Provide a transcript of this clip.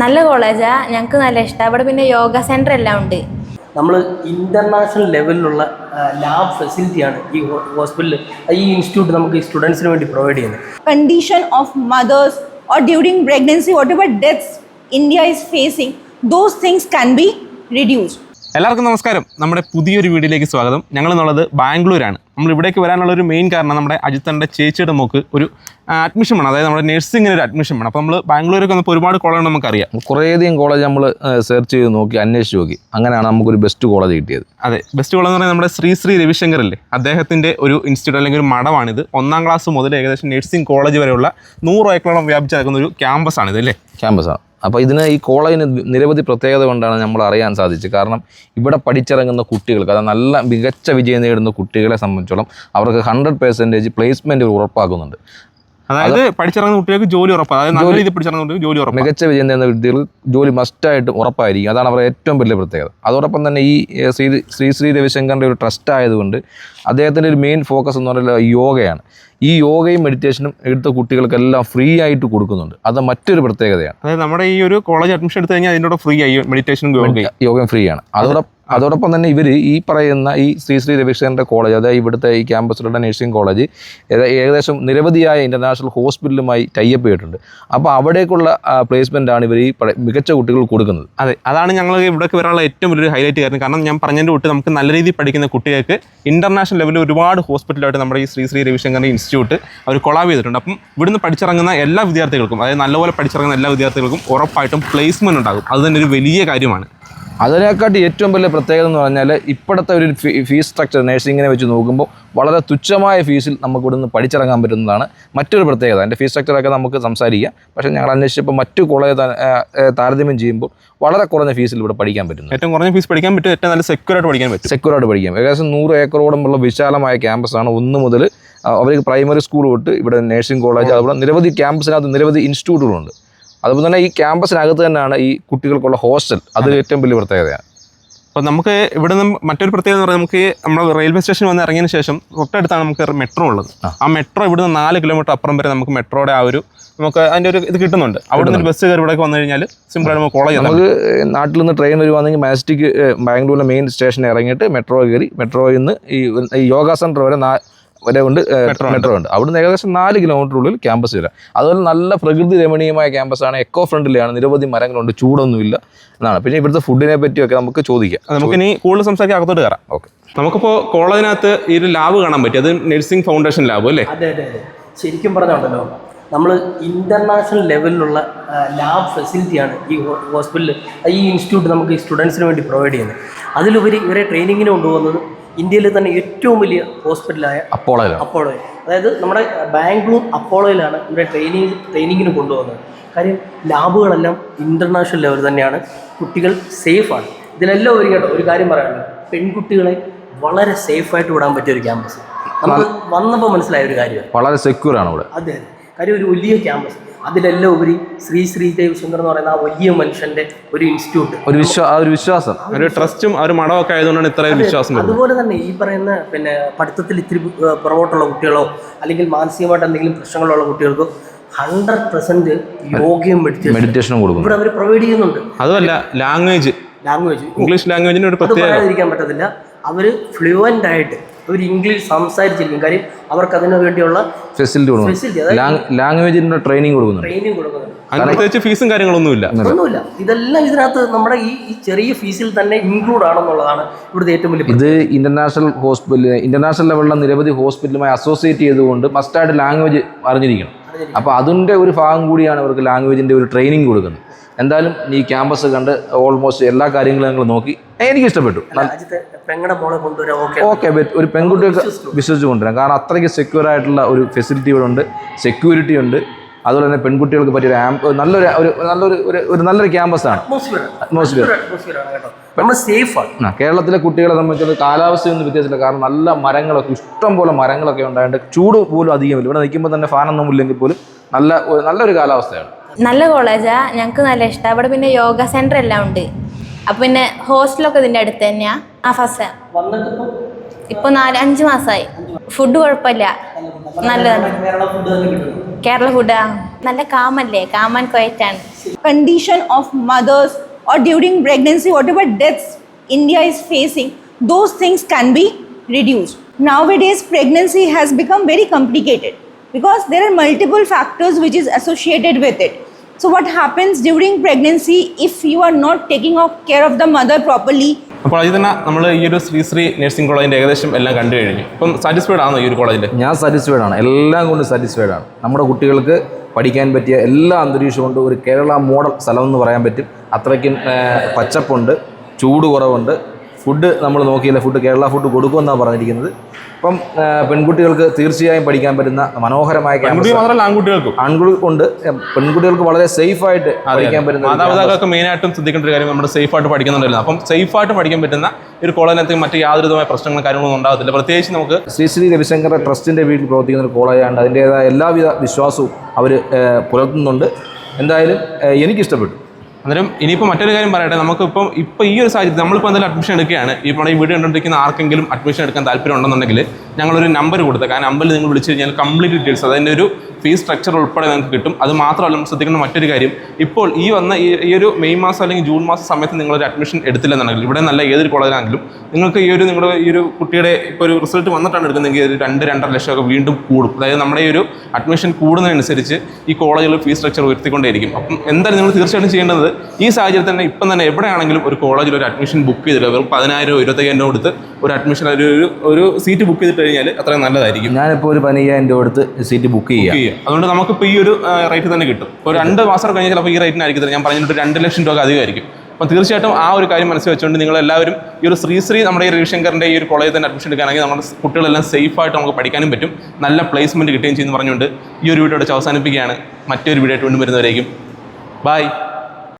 നല്ല കോളേജാ ഞങ്ങൾക്ക് നല്ല ഇഷ്ടമാണ് അവിടെ പിന്നെ യോഗ സെന്റർ എല്ലാം ഉണ്ട്. നമ്മൾ ഇന്റർനാഷണൽ ലെവലിലുള്ള ലാബ് ഫെസിലിറ്റിയാണ് ഈ ഹോസ്പിറ്റലിൽ ഈ ഇൻസ്റ്റിറ്റ്യൂട്ട് നമുക്ക് ഈ സ്റ്റുഡൻസിന് വേണ്ടി പ്രൊവൈഡ് ചെയ്യുന്നത്. Condition of mothers or during pregnancy whatever deaths India is facing those things can be reduced. എല്ലാവർക്കും നമസ്കാരം. നമ്മുടെ പുതിയൊരു വീഡിയോയിലേക്ക് സ്വാഗതം. ഞങ്ങൾ എന്നുള്ളത് ബാംഗ്ലൂരാണ്. നമ്മൾ ഇവിടേക്ക് വരാനുള്ള ഒരു മെയിൻ കാരണം നമ്മുടെ അജിത്തന്റെ ചേച്ചിയുടെ മോക്ക് ഒരു അഡ്മിഷൻ വേണം. അതായത് നമ്മുടെ നഴ്സിംഗിന് ഒരു അഡ്മിഷൻ വേണം. അപ്പോൾ നമ്മൾ ബാംഗ്ലൂരൊക്കെ വന്നപ്പോൾ ഒരുപാട് കോളേജ് നമുക്കറിയാം. കുറേയധികം കോളേജ് നമ്മൾ സെർച്ച് ചെയ്ത് നോക്കി അന്വേഷിച്ച് നോക്കി. അങ്ങനെയാണ് നമുക്കൊരു ബെസ്റ്റ് കോളേജ് കിട്ടിയത്. അതെ ബെസ്റ്റ് കോളേജ് എന്ന് പറയുന്നത് നമ്മുടെ ശ്രീ ശ്രീ രവിശങ്കർ അല്ലേ? അദ്ദേഹത്തിന്റെ ഒരു ഇൻസ്റ്റിറ്റ്യൂട്ട് അല്ലെങ്കിൽ ഒരു മഠമാണിത്. ഒന്നാം ക്ലാസ് മുതൽ ഏകദേശം നഴ്സിംഗ് കോളേജ് വരെയുള്ള നൂറ് ഏക്കറോളം വ്യാപിച്ച് നടക്കുന്ന ഒരു ക്യാമ്പസാണിത് അല്ലേ? ക്യാമ്പസാണ് അപ്പോൾ ഇതിന് ഈ കോളേജിന് നിരവധി പ്രത്യേകത കൊണ്ടാണ് നമ്മൾ അറിയാൻ സാധിച്ചത്. കാരണം ഇവിടെ പഠിച്ചിറങ്ങുന്ന കുട്ടികൾക്ക് അതായത് നല്ല മികച്ച വിജയം നേടുന്ന കുട്ടികളെ സംബന്ധിച്ചോളം അവർക്ക് ഹൺഡ്രഡ് പെർസെന്റേജ് പ്ലേസ്മെന്റ് ഉറപ്പാക്കുന്നുണ്ട്. അതായത് പഠിച്ചിറങ്ങുന്ന കുട്ടികൾക്ക് ജോലി ഉറപ്പാണ് നല്ല രീതിയിൽ പഠിച്ചിറങ്ങുന്ന കുട്ടികൾക്ക് ജോലി ഉറപ്പ്. മികച്ച വിജയം നേടുന്ന കുട്ടികൾ ജോലി മസ്റ്റായിട്ടും ഉറപ്പായിരിക്കും. അതാണ് അവരുടെ ഏറ്റവും വലിയ പ്രത്യേകത. അതോടൊപ്പം തന്നെ ഈ ശ്രീ ശ്രീ ശ്രീ രവിശങ്കറിന്റെ ഒരു ട്രസ്റ്റ് ആയതുകൊണ്ട് അദ്ദേഹത്തിന്റെ ഒരു മെയിൻ ഫോക്കസ് എന്ന് പറയുന്നത് യോഗയാണ്. ഈ യോഗയും മെഡിറ്റേഷനും എടുത്ത കുട്ടികൾക്കെല്ലാം ഫ്രീ ആയിട്ട് കൊടുക്കുന്നുണ്ട്. അത് മറ്റൊരു പ്രത്യേകതയാണ്. അതായത് നമ്മുടെ ഈ ഒരു കോളേജ് അഡ്മിഷൻ എടുത്തു കഴിഞ്ഞാൽ അതിന്റെ ഫ്രീ ആയി. മെഡിറ്റേഷനും യോഗയും. യോഗം ഫ്രീ ആണ്. അതോടൊപ്പം അതോടൊപ്പം തന്നെ ഇവർ ഈ പറയുന്ന ഈ ശ്രീ ശ്രീ രവിശങ്കറിന്റെ കോളേജ് അതായത് ഇവിടുത്തെ ഈ ക്യാമ്പസിലുള്ള നഴ്സിംഗ് കോളേജ് ഏകദേശം നിരവധിയായ ഇന്റർനാഷണൽ ഹോസ്പിറ്റലുമായി ടൈപ്പ് ചെയ്തിട്ടുണ്ട് അപ്പോൾ അവിടേക്കുള്ള പ്ലേസ്മെന്റ് ആണ് ഇവർ ഈ മികച്ച കുട്ടികൾ കൊടുക്കുന്നത്. അതെ അതാണ് ഞങ്ങൾ ഇവിടേക്ക് വരാനുള്ള ഏറ്റവും വലിയൊരു ഹൈലൈറ്റ് കാരണം. കാരണം ഞാൻ പറഞ്ഞതിന്റെ തൊട്ട് നമുക്ക് നല്ല രീതിയിൽ പഠിക്കുന്ന കുട്ടികൾക്ക് ഇന്റർനാഷണൽ ലെവലിൽ ഒരുപാട് ഹോസ്പിറ്റലായിട്ട് നമ്മുടെ ഈ ശ്രീ ശ്രീ രവിശങ്കറിന്റെ ഇൻസ്റ്റിറ്റ്യൂട്ട് അവർ കൊളാബ് ചെയ്തിട്ടുണ്ട്. അപ്പം ഇവിടുന്ന് പഠിച്ചിറങ്ങുന്ന എല്ലാ വിദ്യാർത്ഥികൾക്കും അതായത് നല്ലപോലെ പഠിച്ചിറങ്ങുന്ന എല്ലാ വിദ്യാർത്ഥികൾക്കും ഉറപ്പായിട്ടും പ്ലേസ്മെന്റ് ഉണ്ടാകും. അത് തന്നെ ഒരു വലിയ കാര്യമാണ്. അതിനെക്കാട്ടി ഏറ്റവും വലിയ പ്രത്യേകത എന്ന് പറഞ്ഞാൽ ഇപ്പോഴത്തെ ഒരു ഫീസ് സ്ട്രക്ചർ നേഴ്സിങ്ങിനെ വെച്ച് നോക്കുമ്പോൾ വളരെ തുച്ഛമായ ഫീസിൽ നമുക്ക് ഇവിടുന്ന് പഠിച്ചിറങ്ങാൻ പറ്റുന്നതാണ് മറ്റൊരു പ്രത്യേകത. എന്റെ ഫീസ് സ്ട്രക്ചറൊക്കെ നമുക്ക് സംസാരിക്കാം. പക്ഷേ ഞങ്ങൾ അന്വേഷിച്ചപ്പോൾ മറ്റു കോളേജ് താരതമ്യം ചെയ്യുമ്പോൾ വളരെ കുറഞ്ഞ ഫീസിൽ ഇവിടെ പഠിക്കാൻ പറ്റുന്നു ഏറ്റവും കുറഞ്ഞ ഫീസ് പഠിക്കാൻ പറ്റും ഏറ്റവും നല്ല സെക്യൂർ ആയിട്ട് പഠിക്കാൻ പറ്റും. സെക്യൂറായിട്ട് പഠിക്കാം. ഏകദേശം നൂറ് ഏക്കറോളമുള്ള വിശാലമായ ക്യാമ്പസാണ് ഒന്ന് മുതൽ അവർക്ക് പ്രൈമറി സ്കൂൾ തൊട്ട് ഇവിടെ നേഴ്സിംഗ് കോളേജ് അതുപോലെ നിരവധി ക്യാമ്പസിനകത്ത് നിരവധി ഇൻസ്റ്റിറ്റ്യൂട്ടുകളുണ്ട് അതുപോലെ തന്നെ ഈ ക്യാമ്പസിനകത്ത് തന്നെയാണ് ഈ കുട്ടികൾക്കുള്ള ഹോസ്റ്റൽ. അത്. ഏറ്റവും വലിയ പ്രത്യേകതയാണ്. അപ്പോൾ നമുക്ക് ഇവിടെ നിന്ന് മറ്റൊരു പ്രത്യേകത എന്ന് പറഞ്ഞാൽ നമുക്ക് നമ്മൾ റെയിൽവേ സ്റ്റേഷൻ വന്ന് ഇറങ്ങിയതിന് ശേഷം തൊട്ടടുത്താണ് നമുക്ക് മെട്രോ ഉള്ളത്. ആ. മെട്രോ ഇവിടുന്ന് നാല് കിലോമീറ്റർ അപ്പുറം വരെ നമുക്ക് മെട്രോയുടെ ആ ഒരു നമുക്ക് അതിന്റെ ഒരു ഇത് കിട്ടുന്നുണ്ട്. അവിടെ നിന്ന് ബസ് കയറി ഇവിടെ വന്നു കഴിഞ്ഞാൽ സിമ്പിളായിട്ട് നമുക്ക് കോളേജ് നമുക്ക് നാട്ടിൽ നിന്ന് ട്രെയിൻ വരുവാണെങ്കിൽ മാജിസ്റ്റിക് ബാംഗ്ലൂരിലെ മെയിൻ സ്റ്റേഷനിൽ ഇറങ്ങിയിട്ട് മെട്രോ കയറി മെട്രോയിൽ നിന്ന് ഈ യോഗ സെന്റർ വരെ നാ വരെ ഉണ്ട്. മെട്രോ ഉണ്ട്. അവിടുന്ന് ഏകദേശം നാല് കിലോമീറ്റർ ഉള്ളിൽ ക്യാമ്പസ് വരാം. അതുപോലെ നല്ല പ്രകൃതി രമണീയമായ ക്യാമ്പസാണ് എക്കോ ഫ്രണ്ട്ലിയാണ് നിരവധി മരങ്ങളുണ്ട്. ചൂടൊന്നുമില്ല എന്നാണ്. പിന്നെ ഇവിടുത്തെ ഫുഡിനെ പറ്റിയൊക്കെ നമുക്ക് ചോദിക്കാം. നമുക്ക് ഇനി കൂടുതൽ സംസാരിക്കാൻ അകത്തോട്ട് കയറാം. ഓക്കെ. നമുക്കിപ്പോൾ കോളേജിനകത്ത് ഈ ഒരു ലാബ് കാണാൻ പറ്റും. അത് നഴ്സിംഗ് ഫൗണ്ടേഷൻ ലാബ് അല്ലേ? അതെ അതെ അതെ. ശരിക്കും പറഞ്ഞുണ്ടല്ലോ നമ്മൾ ഇന്റർനാഷണൽ ലെവലിലുള്ള ലാബ് ഫെസിലിറ്റിയാണ് ഈ ഹോസ്പിറ്റലിൽ ഈ ഇൻസ്റ്റിറ്റ്യൂട്ട് നമുക്ക് ഈ സ്റ്റുഡൻസിന് വേണ്ടി പ്രൊവൈഡ് ചെയ്യുന്നത്. അതിലുപരി ഇവരെ ട്രെയിനിങ്ങിന് കൊണ്ടുപോകുന്നത് ഇന്ത്യയിലെ തന്നെ ഏറ്റവും വലിയ ഹോസ്പിറ്റലായ അപ്പോളോ അപ്പോളോ അതായത് നമ്മുടെ ബാംഗ്ലൂർ അപ്പോളോയിലാണ് ഇവിടെ ട്രെയിനിങ് ട്രെയിനിങ്ങിന് കൊണ്ടുപോകുന്നത് കാര്യം ലാബുകളെല്ലാം ഇന്റർനാഷണൽ ലെവൽ തന്നെയാണ്. കുട്ടികൾ സേഫാണ് ഇതിലെല്ലാം ഒരു കേട്ടോ ഒരു കാര്യം പറയാനുള്ളത് പെൺകുട്ടികളെ വളരെ സേഫായിട്ട് വിടാൻ പറ്റിയ ഒരു ക്യാമ്പസ് നമുക്ക് വന്നപ്പോൾ മനസ്സിലായ ഒരു കാര്യമാണ്. വളരെ സെക്യൂർ ആണ് ഇവിടെ. അതെ അതെ. കാര്യം ഒരു വലിയ ക്യാമ്പസ്. അതിലെല്ലാം ഉപരി ശ്രീ ശ്രീ സുന്ദർ എന്ന് പറയുന്ന ആ വലിയ മനുഷ്യന്റെ ഒരു ഇൻസ്റ്റിറ്റ്യൂട്ട് ഒരു വിശ്വാസം ഒരു വിശ്വാസം. ഒരു ട്രസ്റ്റും ആ ഒരു മഠമൊക്കെ ആയതുകൊണ്ടാണ് ഇത്രയും വിശ്വാസം വരുന്നത്. അതുപോലെ തന്നെ ഈ പറയുന്ന പിന്നെ പഠിത്തത്തിൽ ഇത്തിരി പുറകോട്ടുള്ള കുട്ടികളോ അല്ലെങ്കിൽ മാനസികമായിട്ട് എന്തെങ്കിലും പ്രശ്നങ്ങളുള്ള കുട്ടികൾക്കോ ഹൺഡ്രഡ് പെർസെന്റ് യോഗയും മെഡിറ്റേഷൻ മെഡിറ്റേഷനും കൊടുക്കുന്നു. ഇവിടെ അവർ പ്രൊവൈഡ് ചെയ്യുന്നുണ്ട്. അതുമല്ല ലാംഗ്വേജ് ലാംഗ്വേജ് ഇംഗ്ലീഷ് ലാംഗ്വേജിന് ഒരു അത് പ്രത്യേക പറയാതിരിക്കാൻ പറ്റത്തില്ല. അവർ ഫ്ലുവന്റ് ആയിട്ട് അവർ ഇംഗ്ലീഷ് സംസാരിച്ചിരിക്കും. കാര്യം അവർക്ക് അതിനു വേണ്ടിയുള്ള ഫെസിലിറ്റി കൊടുക്കുന്നു ഫെസിലിറ്റി അതായത് ട്രെയിനിങ് കൊടുക്കുന്നുണ്ട്. ട്രെയിനിങ് കൊടുക്കുന്നുണ്ട്. പ്രത്യേകിച്ച് ഫീസും കാര്യങ്ങളൊന്നുമില്ല ഒന്നുമില്ല. ഇതെല്ലാം ഇതിനകത്ത് നമ്മുടെ ഈ ഈ ചെറിയ ഫീസിൽ തന്നെ ഇൻക്ലൂഡ് ആണെന്നുള്ളതാണ് ഇവിടുത്തെ ഏറ്റവും വലിയ ഇത് ഇന്റർനാഷണൽ ഹോസ്പിറ്റൽ ഇന്റർനാഷണൽ ലെവലിലുള്ള നിരവധി ഹോസ്പിറ്റലുമായി അസോസിയേറ്റ് ചെയ്തുകൊണ്ട് മസ്റ്റായിട്ട് ലാംഗ്വേജ് അറിഞ്ഞിരിക്കണം. അപ്പോൾ അതിന്റെ ഒരു ഭാഗം കൂടിയാണ് അവർക്ക് ലാംഗ്വേജിന്റെ ഒരു ട്രെയിനിങ് കൊടുക്കുന്നത്. എന്തായാലും ഈ ക്യാമ്പസ് കണ്ട് ഓൾമോസ്റ്റ് എല്ലാ കാര്യങ്ങളും ഞങ്ങൾ നോക്കി. എനിക്ക് ഇഷ്ടപ്പെട്ടു. ഓക്കെ ഒരു പെൺകുട്ടിയൊക്കെ വിശ്വസിച്ച്. കൊണ്ടുവരാം കാരണം അത്രയ്ക്ക് സെക്യൂർ ആയിട്ടുള്ള ഒരു ഫെസിലിറ്റി ഇവിടെ ഉണ്ട്. സെക്യൂരിറ്റി ഉണ്ട്. അതുപോലെ തന്നെ പെൺകുട്ടികൾക്ക് പറ്റിയ ഒരു നല്ലൊരു ഒരു നല്ലൊരു ഒരു- ഒരു നല്ലൊരു ക്യാമ്പസാണ് അറ്റ്മോസ്ഫിയർ നമ്മൾ സേഫാണ് കേരളത്തിലെ കുട്ടികളെ സംബന്ധിച്ചത് കാലാവസ്ഥയൊന്നും വ്യത്യാസമില്ല. കാരണം നല്ല മരങ്ങളൊക്കെ ഇഷ്ടം പോലെ മരങ്ങളൊക്കെ ഉണ്ടായിട്ട് ചൂട് പോലും അധികമില്ല ഇവിടെ നിൽക്കുമ്പോൾ തന്നെ ഫാനൊന്നും ഇല്ലെങ്കിൽ പോലും നല്ല നല്ലൊരു കാലാവസ്ഥയാണ്. നല്ല കോളേജാ ഞങ്ങൾക്ക് നല്ല ഇഷ്ടമാണ് അവിടെ പിന്നെ യോഗ സെന്റർ എല്ലാം ഉണ്ട്. അപ്പം പിന്നെ ഹോസ്റ്റലൊക്കെ ഇതിന്റെ അടുത്ത് തന്നെയാ. ആ ഫസ്റ്റ് ഇപ്പോൾ നാല് അഞ്ച് മാസമായി ഫുഡ് കുഴപ്പമില്ല. നല്ലതാണ്. കേരള ഫുഡ് തന്നെ കിട്ടുന്നു കേരള ഫുഡാ നല്ല കാമല്ലേ കാമൻ ക്വയറ്റാണ് condition of mothers or during pregnancy, whatever deaths India is facing, those things can be reduced. Nowadays, pregnancy has become very complicated because there are multiple factors which is associated with it. So, what happens during pregnancy if you are not taking of care of the mother properly? അപ്പോൾ അതിൽ തന്നെ നമ്മൾ ഈ ഒരു Sri Sri nursing കോളേജിന്റെ ഏകദേശം എല്ലാം കണ്ടു കഴിഞ്ഞു. അപ്പം സാറ്റിസ്ഫൈഡ് ആണോ ഈ ഒരു കോളേജിൽ ഞാൻ സാറ്റിസ്ഫൈഡ് ആണ്. എല്ലാം കൊണ്ട് സാറ്റിസ്ഫൈഡ് ആണ്. നമ്മുടെ കുട്ടികൾക്ക് പഠിക്കാൻ പറ്റിയ എല്ലാ അന്തരീക്ഷവും കൊണ്ട് ഒരു കേരള മോഡൽ സ്ഥലം എന്ന് പറയാൻ പറ്റും. അത്രയ്ക്കും പച്ചപ്പുണ്ട് ചൂട് കുറവുണ്ട്. ഫുഡ് നമ്മൾ നോക്കിയില്ല ഫുഡ് കേരള ഫുഡ് കൊടുക്കുമെന്നാണ് പറഞ്ഞിരിക്കുന്നത്. ഇപ്പം പെൺകുട്ടികൾക്ക് തീർച്ചയായും പഠിക്കാൻ പറ്റുന്ന മനോഹരമായ ആൺകുട്ടികൾക്കുണ്ട് ആൺകുട്ടികൾക്കും. പെൺകുട്ടികൾക്ക് വളരെ സേഫ് ആയിട്ട്. പഠിക്കാൻ പറ്റുന്ന മാതാപിതാക്കൾക്ക് മെയിനായിട്ടും ശ്രദ്ധിക്കേണ്ട ഒരു കാര്യം നമ്മൾ സേഫ് ആയിട്ട് പഠിക്കുന്നുണ്ടായിരുന്നു അപ്പം സേഫ് ആയിട്ട് പഠിക്കാൻ പറ്റുന്ന ഒരു കോളേജിനകത്ത് മറ്റ് യാതൊരു വിധമായ പ്രശ്നങ്ങളും കാര്യങ്ങളൊന്നും ഉണ്ടാകത്തില്ല. പ്രത്യേകിച്ച് നമുക്ക് ശ്രീ ശ്രീ രവിശങ്കർ ട്രസ്റ്റിന്റെ വീട്ടിൽ പ്രവർത്തിക്കുന്ന ഒരു കോളേജാണ് അതിന്റേതായ എല്ലാവിധ വിശ്വാസവും അവർ പുലർത്തുന്നുണ്ട്. എന്തായാലും എനിക്കിഷ്ടപ്പെട്ടു. അന്നേരം ഇനിയിപ്പോൾ മറ്റൊരു കാര്യം പറയട്ടെ നമുക്കിപ്പം ഇപ്പോൾ ഈ ഒരു സാഹചര്യത്തിൽ നമ്മളിപ്പോൾ എന്തായാലും അഡ്മിഷൻ എടുക്കുകയാണ്. ഈ ഈ വീഡിയോ കണ്ടുകൊണ്ടിരിക്കുന്ന ആർക്കെങ്കിലും അഡ്മിഷൻ എടുക്കാൻ താല്പര്യം ഉണ്ടെന്നുണ്ടെങ്കിൽ ഞങ്ങളൊരു നമ്പർ കൊടുത്തേക്കാം ആ നമ്പറിൽ നിങ്ങൾ വിളിച്ചു കഴിഞ്ഞാൽ കംപ്ലീറ്റ് ഡീറ്റെയിൽസ് അതിന്റെ ഒരു ഫീസ് സ്ട്രക്ചർ ഉൾപ്പെടെ നിങ്ങൾക്ക് കിട്ടും. അത് മാത്രമല്ല നമ്മൾ ശ്രദ്ധിക്കുന്ന മറ്റൊരു കാര്യം. ഇപ്പോൾ ഈ വന്ന ഈ ഒരു മെയ് മാസം അല്ലെങ്കിൽ ജൂൺ മാസം സമയത്ത് നിങ്ങളൊരു അഡ്മിഷൻ എടുത്തില്ലെന്നുണ്ടെങ്കിൽ ഇവിടെ നല്ല ഏതൊരു കോളേജിലാണെങ്കിലും നിങ്ങൾക്ക് ഈ ഒരു നിങ്ങളുടെ ഈ ഒരു കുട്ടിയുടെ ഇപ്പോൾ ഒരു റിസൾട്ട് വന്നിട്ടാണ് എടുക്കുന്നതെങ്കിൽ ഒരു രണ്ട് രണ്ടര ലക്ഷമൊക്കെ വീണ്ടും കൂടും. അതായത് നമ്മുടെ ഈ ഒരു അഡ്മിഷൻ കൂടുന്നതനുസരിച്ച് ഈ കോളേജുകൾ ഫീസ് സ്ട്രക്ചർ ഉയർത്തിക്കൊണ്ടേയിരിക്കും. അപ്പം എന്തായാലും നിങ്ങൾ തീർച്ചയായിട്ടും ചെയ്യേണ്ടത് ഈ സാഹചര്യത്തിൽ തന്നെ ഇപ്പം തന്നെ എവിടെയാണെങ്കിലും ഒരു കോളേജിൽ ഒരു അഡ്മിഷൻ ബുക്ക് ചെയ്തിട്ട് വെറും പതിനായിരം ഇരുപത്തയ്യായിരം രൂപ കൊടുത്ത് ഒരു അഡ്മിഷൻ ഒരു ഒരു- സീറ്റ് ബുക്ക് ചെയ്തിട്ട് കഴിഞ്ഞാൽ അത്രയും നല്ലതായിരിക്കും. ഞാനിപ്പോൾ ഒരു പതിനയ്യായിരം രൂപ അടുത്ത് സീറ്റ് ബുക്ക് ചെയ്യാം. ചെയ്യുക അതുകൊണ്ട് നമുക്കിപ്പോൾ ഈ ഒരു റേറ്റ് തന്നെ കിട്ടും. ഒരു രണ്ട് മാസം കഴിഞ്ഞാൽ അപ്പോൾ ഈ റേറ്റിനായിരിക്കും. ഞാൻ പറഞ്ഞിട്ട് രണ്ട് ലക്ഷം രൂപ അധികമായിരിക്കും. അപ്പോൾ തീർച്ചയായിട്ടും ആ ഒരു കാര്യം മനസ്സിൽ വെച്ചുകൊണ്ട് നിങ്ങൾ എല്ലാവരും ഈ ഒരു ശ്രീശ്രീ നമ്മുടെ ഈ രവിശങ്കറിന്റെ ഈ ഒരു കോളേജിൽ തന്നെ അഡ്മിഷൻ എടുക്കുകയാണെങ്കിൽ നമ്മുടെ കുട്ടികളെല്ലാം സേഫായിട്ട് നമുക്ക് പഠിക്കാനും പറ്റും. നല്ല പ്ലേസ്മെന്റ് കിട്ടുകയും ചെയ്യുന്നു പറഞ്ഞുകൊണ്ട് ഈ ഒരു വീഡിയോ അവസാനിപ്പിക്കുകയാണ്. മറ്റൊരു വീഡിയോ ആയിട്ട് വീണ്ടും വരുന്നവരേക്കും. ബൈ